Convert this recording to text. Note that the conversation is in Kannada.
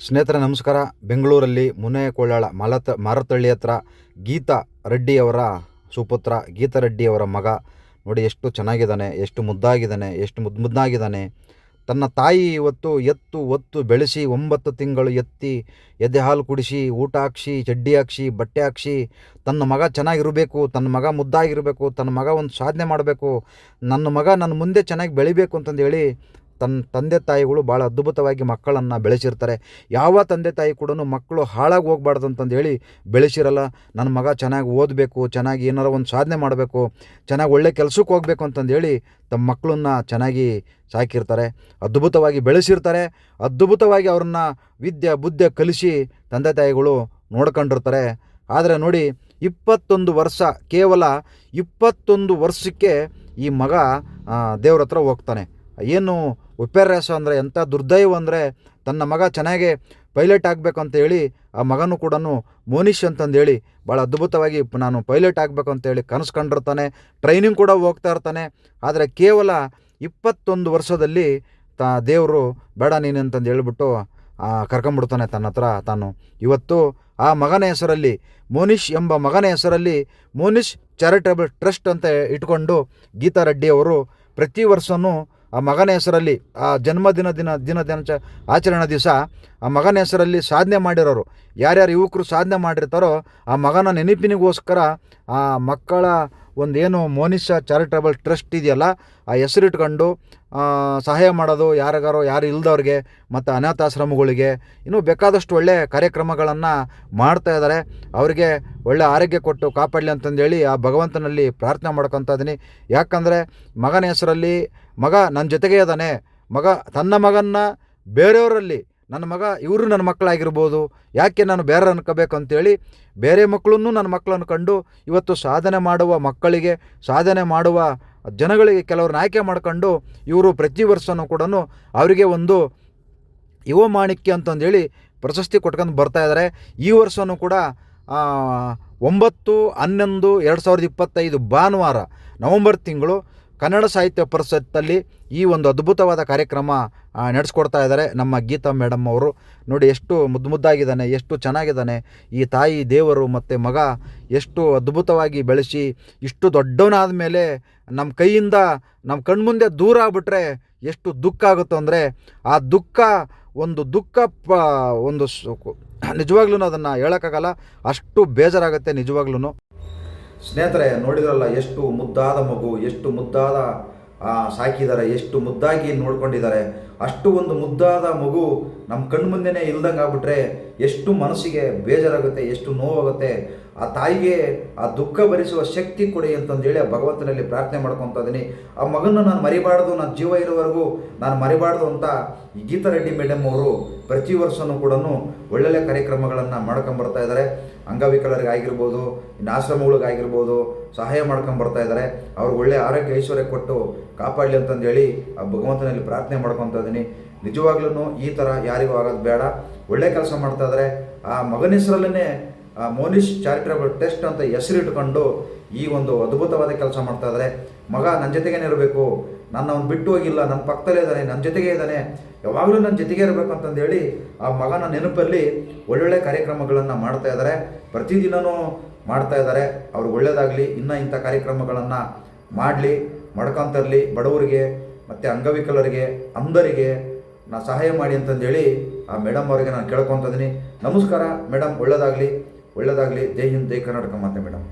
ಸ್ನೇಹಿತರೆ, ನಮಸ್ಕಾರ. ಬೆಂಗಳೂರಲ್ಲಿ ಮುನೇಕೊಳ್ಳಾಳ ಮಲತ, ಮಾರತಳ್ಳಿ ಹತ್ರ ಗೀತಾ ರೆಡ್ಡಿಯವರ ಸುಪುತ್ರ, ಗೀತಾ ರೆಡ್ಡಿಯವರ ಮಗ. ನೋಡಿ, ಎಷ್ಟು ಚೆನ್ನಾಗಿದ್ದಾನೆ, ಎಷ್ಟು ಮುದ್ದಾಗಿದ್ದಾನೆ, ಎಷ್ಟು ಮುದ್ದು ಮುದ್ದಾಗಿದ್ದಾನೆ. ತನ್ನ ತಾಯಿ ಇವತ್ತು ಎತ್ತು, ಒತ್ತು ಬೆಳೆಸಿ, ಒಂಬತ್ತು ತಿಂಗಳು ಎತ್ತಿ, ಎದೆ ಹಾಲು ಕುಡಿಸಿ, ಊಟ ಹಾಕ್ಸಿ, ಚಡ್ಡಿ ಹಾಕ್ಸಿ, ಬಟ್ಟೆ ಹಾಕ್ಸಿ, ತನ್ನ ಮಗ ಚೆನ್ನಾಗಿರಬೇಕು, ತನ್ನ ಮಗ ಮುದ್ದಾಗಿರಬೇಕು, ತನ್ನ ಮಗ ಒಂದು ಸಾಧನೆ ಮಾಡಬೇಕು, ನನ್ನ ಮಗ ನನ್ನ ಮುಂದೆ ಚೆನ್ನಾಗಿ ಬೆಳಿಬೇಕು ಅಂತಂದು ಹೇಳಿ ತನ್ನ ತಂದೆ ತಾಯಿಗಳು ಭಾಳ ಅದ್ಭುತವಾಗಿ ಮಕ್ಕಳನ್ನು ಬೆಳೆಸಿರ್ತಾರೆ. ಯಾವ ತಂದೆ ತಾಯಿ ಕೂಡ ಮಕ್ಕಳು ಹಾಳಾಗಿ ಹೋಗ್ಬಾರ್ದು ಅಂತಂದು ಹೇಳಿ ಬೆಳೆಸಿರಲ್ಲ. ನನ್ನ ಮಗ ಚೆನ್ನಾಗಿ ಓದಬೇಕು, ಚೆನ್ನಾಗಿ ಏನಾರ ಒಂದು ಸಾಧನೆ ಮಾಡಬೇಕು, ಚೆನ್ನಾಗಿ ಒಳ್ಳೆ ಕೆಲಸಕ್ಕೆ ಹೋಗಬೇಕು ಅಂತಂದು ಹೇಳಿ ತಮ್ಮ ಮಕ್ಕಳನ್ನ ಚೆನ್ನಾಗಿ ಸಾಕಿರ್ತಾರೆ. ಅದ್ಭುತವಾಗಿ ಬೆಳೆಸಿರ್ತಾರೆ. ಅದ್ಭುತವಾಗಿ ಅವ್ರನ್ನ ವಿದ್ಯೆ, ಬುದ್ಧಿ ಕಲಿಸಿ ತಂದೆ ತಾಯಿಗಳು ನೋಡ್ಕೊಂಡಿರ್ತಾರೆ. ಆದರೆ ನೋಡಿ, ಇಪ್ಪತ್ತೊಂದು ವರ್ಷ, ಕೇವಲ ಇಪ್ಪತ್ತೊಂದು ವರ್ಷಕ್ಕೆ ಈ ಮಗ ದೇವ್ರ ಹತ್ರ ಹೋಗ್ತಾನೆ. ಏನು ವಿಪರ್ಯಾಸ ಅಂದರೆ ಎಂಥ ದುರ್ದೈವ ಅಂದರೆ ತನ್ನ ಮಗ ಚೆನ್ನಾಗಿ ಪೈಲಟ್ ಆಗಬೇಕು ಅಂತ ಹೇಳಿ ಆ ಮಗನೂ ಕೂಡ ಮೋನಿಶ್ ಅಂತಂದು ಹೇಳಿ ಭಾಳ ಅದ್ಭುತವಾಗಿ ನಾನು ಪೈಲಟ್ ಆಗಬೇಕು ಅಂತೇಳಿ ಕನಸು ಕಂಡಿರ್ತಾನೆ ಟ್ರೈನಿಂಗ್ ಕೂಡ ಹೋಗ್ತಾ ಇರ್ತಾನೆ. ಆದರೆ ಕೇವಲ ಇಪ್ಪತ್ತೊಂದು ವರ್ಷದಲ್ಲಿ ತ ದೇವರು ಬೇಡ ನೀನು ಅಂತಂದು ಹೇಳ್ಬಿಟ್ಟು ಕರ್ಕೊಂಬಿಡ್ತಾನೆ ತನ್ನ ಹತ್ರ ತಾನು. ಇವತ್ತು ಆ ಮಗನ ಹೆಸರಲ್ಲಿ ಮೋನಿಶ್ ಎಂಬ ಮಗನ ಹೆಸರಲ್ಲಿ ಮೋನಿಶ್ ಚಾರಿಟೇಬಲ್ ಟ್ರಸ್ಟ್ ಅಂತ ಇಟ್ಕೊಂಡು ಗೀತಾ ರೆಡ್ಡಿಯವರು ಪ್ರತಿ ವರ್ಷವೂ ಆ ಮಗನ ಹೆಸರಲ್ಲಿ, ಆ ಜನ್ಮದಿನ ದಿನ ದಿನ ದಿನಚ ಆಚರಣೆ ದಿವಸ, ಆ ಮಗನ ಹೆಸರಲ್ಲಿ ಸಾಧನೆ ಮಾಡಿರೋರು. ಯಾರ್ಯಾರು ಯುವಕರು ಸಾಧನೆ ಮಾಡಿರ್ತಾರೋ, ಆ ಮಗನ ನೆನಪಿನಿಗೋಸ್ಕರ ಆ ಮಕ್ಕಳ ಒಂದೇನು ಮೋನಿಷ ಚಾರಿಟಬಲ್ ಟ್ರಸ್ಟ್ ಇದೆಯಲ್ಲ, ಆ ಹೆಸರಿಟ್ಕೊಂಡು ಸಹಾಯ ಮಾಡೋದು ಯಾರಿಗಾರೋ ಯಾರು ಇಲ್ಲದವ್ರಿಗೆ ಮತ್ತು ಅನಾಥಾಶ್ರಮಗಳಿಗೆ ಇನ್ನೂ ಬೇಕಾದಷ್ಟು ಒಳ್ಳೆಯ ಕಾರ್ಯಕ್ರಮಗಳನ್ನು ಮಾಡ್ತಾ ಇದ್ದಾರೆ. ಅವರಿಗೆ ಒಳ್ಳೆ ಆರೋಗ್ಯ ಕೊಟ್ಟು ಕಾಪಾಡಲಿ ಅಂತಂದೇಳಿ ಆ ಭಗವಂತನಲ್ಲಿ ಪ್ರಾರ್ಥನೆ ಮಾಡ್ಕೊತಾ ಇದ್ದೀನಿ. ಯಾಕಂದರೆ ಮಗನ ಹೆಸರಲ್ಲಿ ಮಗ ನನ್ನ ಜೊತೆಗೇ ಇದ್ದಾನೆ ಮಗ ತನ್ನ ಮಗನ್ನ ಬೇರೆಯವರಲ್ಲಿ ನನ್ನ ಮಗ, ಇವರು ನನ್ನ ಮಕ್ಕಳಾಗಿರ್ಬೋದು. ಯಾಕೆ ನಾನು ಬೇರೆ ಅನ್ಕೋಬೇಕು ಅಂತೇಳಿ ಬೇರೆ ಮಕ್ಕಳನ್ನು ನನ್ನ ಮಕ್ಕಳನ್ನು ಕಂಡು ಇವತ್ತು ಸಾಧನೆ ಮಾಡುವ ಮಕ್ಕಳಿಗೆ, ಸಾಧನೆ ಮಾಡುವ ಜನಗಳಿಗೆ ಕೆಲವ್ರನ್ನ ಆಯ್ಕೆ ಮಾಡ್ಕೊಂಡು ಇವರು ಪ್ರತಿ ವರ್ಷವೂ ಕೂಡ ಅವರಿಗೆ ಒಂದು ಯುವ ಮಾಣಿಕ್ಯ ಅಂತಂದೇಳಿ ಪ್ರಶಸ್ತಿ ಕೊಟ್ಕೊಂಡು ಬರ್ತಾ ಇದ್ದಾರೆ. ಈ ವರ್ಷವೂ ಕೂಡ ಒಂಬತ್ತು, ಹನ್ನೊಂದು, ಎರಡು ಸಾವಿರದ ಇಪ್ಪತ್ತೈದು ಭಾನುವಾರ ನವಂಬರ್ ತಿಂಗಳು ಕನ್ನಡ ಸಾಹಿತ್ಯ ಪರಿಷತ್ತಲ್ಲಿ ಈ ಒಂದು ಅದ್ಭುತವಾದ ಕಾರ್ಯಕ್ರಮ ನಡೆಸ್ಕೊಡ್ತಾ ಇದ್ದಾರೆ ನಮ್ಮ ಗೀತಾ ಮೇಡಮ್ ಅವರು. ನೋಡಿ ಎಷ್ಟು ಮುದ್ದು ಮುದ್ದಾಗಿದ್ದಾನೆ, ಎಷ್ಟು ಚೆನ್ನಾಗಿದ್ದಾನೆ. ಈ ತಾಯಿ, ದೇವರು ಮತ್ತು ಮಗ ಎಷ್ಟು ಅದ್ಭುತವಾಗಿ ಬೆಳೆಸಿ, ಇಷ್ಟು ದೊಡ್ಡವನಾದ ಮೇಲೆ ನಮ್ಮ ಕೈಯಿಂದ, ನಮ್ಮ ಕಣ್ಮುಂದೆ ದೂರ ಆಗ್ಬಿಟ್ರೆ ಎಷ್ಟು ದುಃಖ ಆಗುತ್ತೋ ಅಂದರೆ, ಆ ದುಃಖ, ಒಂದು ದುಃಖ, ಪ, ಒಂದು ನಿಜವಾಗ್ಲೂ ಅದನ್ನು ಹೇಳೋಕ್ಕಾಗಲ್ಲ. ಅಷ್ಟು ಬೇಜಾರಾಗುತ್ತೆ ನಿಜವಾಗ್ಲೂ ಸ್ನೇಹಿತರೆ, ನೋಡಿದ್ರಲ್ಲ, ಎಷ್ಟು ಮುದ್ದಾದ ಮಗು, ಎಷ್ಟು ಮುದ್ದಾದ ಸಾಕಿದ್ದಾರೆ, ಎಷ್ಟು ಮುದ್ದಾಗಿ ನೋಡ್ಕೊಂಡಿದ್ದಾರೆ. ಅಷ್ಟು ಒಂದು ಮುದ್ದಾದ ಮಗು ನಮ್ಮ ಕಣ್ಮುಂದೆನೇ ಇಲ್ದಂಗೆ ಆಗ್ಬಿಟ್ರೆ ಎಷ್ಟು ಮನಸ್ಸಿಗೆ ಬೇಜಾರಾಗುತ್ತೆ, ಎಷ್ಟು ನೋವಾಗುತ್ತೆ. ಆ ತಾಯಿಗೆ ಆ ದುಃಖ ಭರಿಸುವ ಶಕ್ತಿ ಕೊಡಿ ಅಂತಂದೇಳಿ ಆ ಭಗವಂತನಲ್ಲಿ ಪ್ರಾರ್ಥನೆ ಮಾಡ್ಕೊತಾ ಇದ್ದೀನಿ. ಆ ಮಗನ ನಾನು ಮರಿಬಾರ್ದು, ನನ್ನ ಜೀವ ಇರೋವರೆಗೂ ನಾನು ಮರಿಬಾರ್ದು ಅಂತ ಗೀತಾ ರೆಡ್ಡಿ ಮೇಡಮ್ ಅವರು ಪ್ರತಿ ವರ್ಷವೂ ಕೂಡ ಒಳ್ಳೊಳ್ಳೆ ಕಾರ್ಯಕ್ರಮಗಳನ್ನು ಮಾಡ್ಕೊಂಬರ್ತಾ ಇದ್ದಾರೆ. ಅಂಗವಿಕಲರಿಗೆ ಆಗಿರ್ಬೋದು, ಇನ್ನು ಆಶ್ರಮಗಳಿಗಾಗಿರ್ಬೋದು ಸಹಾಯ ಮಾಡ್ಕೊಂಬರ್ತಾ ಇದ್ದಾರೆ. ಅವ್ರಿಗೆ ಒಳ್ಳೆ ಆರೋಗ್ಯ, ಐಶ್ವರ್ಯ ಕೊಟ್ಟು ಕಾಪಾಡಲಿ ಅಂತಂದೇಳಿ ಆ ಭಗವಂತನಲ್ಲಿ ಪ್ರಾರ್ಥನೆ ಮಾಡ್ಕೊತಾ ಇದ್ದೀನಿ. ನಿಜವಾಗ್ಲೂ ಈ ಥರ ಯಾರಿಗೂ ಆಗೋದು ಬೇಡ. ಒಳ್ಳೆ ಕೆಲಸ ಮಾಡ್ತಾ ಇದ್ದಾರೆ. ಆ ಮಗನ ಹೆಸರಲ್ಲೇ ಮೋನಿಶ್ ಚಾರಿಟಬಲ್ ಟೆಸ್ಟ್ ಅಂತ ಹೆಸರಿಟ್ಕೊಂಡು ಈ ಒಂದು ಅದ್ಭುತವಾದ ಕೆಲಸ ಮಾಡ್ತಾ ಇದ್ದಾರೆ ಮಗ ನನ್ನ ಜೊತೆಗೇನೆ ಇರಬೇಕು, ನನ್ನ ಅವ್ನು ಬಿಟ್ಟು ಹೋಗಿಲ್ಲ ನನ್ನ ಪಕ್ಕದಲ್ಲೇ ಇದ್ದಾನೆ ನನ್ನ ಜೊತೆಗೇ ಇದ್ದಾನೆ ಯಾವಾಗಲೂ ನನ್ನ ಜೊತೆಗೆ ಇರಬೇಕು ಅಂತಂದೇಳಿ ಆ ಮಗನ ನೆನಪಲ್ಲಿ ಒಳ್ಳೊಳ್ಳೆ ಕಾರ್ಯಕ್ರಮಗಳನ್ನು ಮಾಡ್ತಾ ಇದ್ದಾರೆ ಪ್ರತಿದಿನವೂ ಮಾಡ್ತಾ ಇದ್ದಾರೆ ಅವ್ರಿಗೆ ಒಳ್ಳೇದಾಗಲಿ, ಇನ್ನೂ ಇಂಥ ಕಾರ್ಯಕ್ರಮಗಳನ್ನು ಮಾಡಲಿ ಮಾಡ್ಕೊತರಲಿ ಬಡವರಿಗೆ ಮತ್ತು ಅಂಗವಿಕಲರಿಗೆ, ಅಂಧರಿಗೆ ನಾ ಸಹಾಯ ಮಾಡಿ ಅಂತಂದೇಳಿ ಆ ಮೇಡಮ್ ಅವರಿಗೆ ನಾನು ಕೇಳ್ಕೊತಿದ್ದೀನಿ ನಮಸ್ಕಾರ ಮೇಡಮ್, ಒಳ್ಳೇದಾಗಲಿ. ಒಳ್ಳೇದಾಗಲಿ. ಜೈ ಹಿಂದ್ ಜೈ ಕರ್ನಾಟಕ. ಮಾತೆ ಮೇಡಮ್